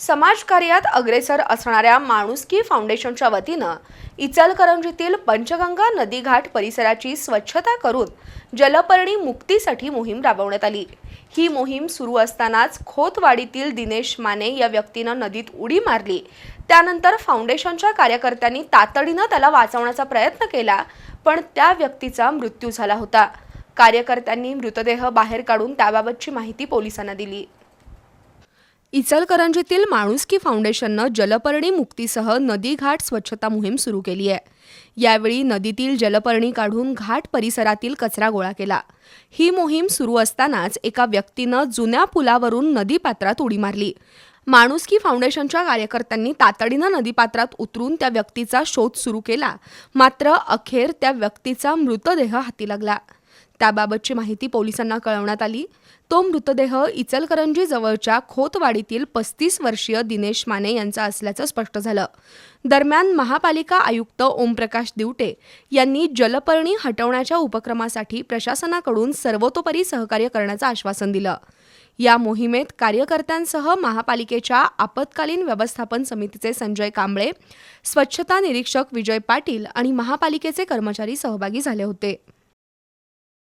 समाजकार्यात अग्रेसर असणाऱ्या माणुसकी फाउंडेशनच्या वतीनं इचलकरंजीतील पंचगंगा नदीघाट परिसराची स्वच्छता करून जलपर्णी मुक्तीसाठी मोहीम राबवण्यात आली. ही मोहीम सुरू असतानाच खोतवाडीतील दिनेश माने या व्यक्तीनं नदीत उडी मारली. त्यानंतर फाउंडेशनच्या कार्यकर्त्यांनी तातडीनं त्याला वाचवण्याचा प्रयत्न केला पण त्या व्यक्तीचा मृत्यू झाला होता. कार्यकर्त्यांनी मृतदेह बाहेर काढून त्याबाबतची माहिती पोलिसांना दिली. इचलकरंजीतील माणुसकी फाउंडेशननं जलपर्णी मुक्तीसह नदी घाट स्वच्छता मोहीम सुरू केली आहे. यावेळी नदीतील जलपर्णी काढून घाट परिसरातील कचरा गोळा केला. ही मोहीम सुरू असतानाच एका व्यक्तीनं जुन्या पुलावरून नदीपात्रात उडी मारली. माणुसकी फाउंडेशनच्या कार्यकर्त्यांनी तातडीनं नदीपात्रात उतरून त्या व्यक्तीचा शोध सुरू केला. मात्र अखेर त्या व्यक्तीचा मृतदेह हाती लागला. त्याबाबतची माहिती पोलिसांना कळवण्यात आली. तो मृतदेह इचलकरंजी जवळच्या खोतवाडीतील पस्तीस वर्षीय दिनेश माने यांचा असल्याचं स्पष्ट झालं. दरम्यान महापालिका आयुक्त ओमप्रकाश दिवटे यांनी जलपर्णी हटवण्याच्या उपक्रमासाठी प्रशासनाकडून सर्वतोपरी सहकार्य करण्याचं आश्वासन दिलं. या मोहिमेत कार्यकर्त्यांसह महापालिकेच्या आपत्कालीन व्यवस्थापन समितीचे संजय कांबळे स्वच्छता निरीक्षक विजय पाटील आणि महापालिकेचे कर्मचारी सहभागी झाले होते.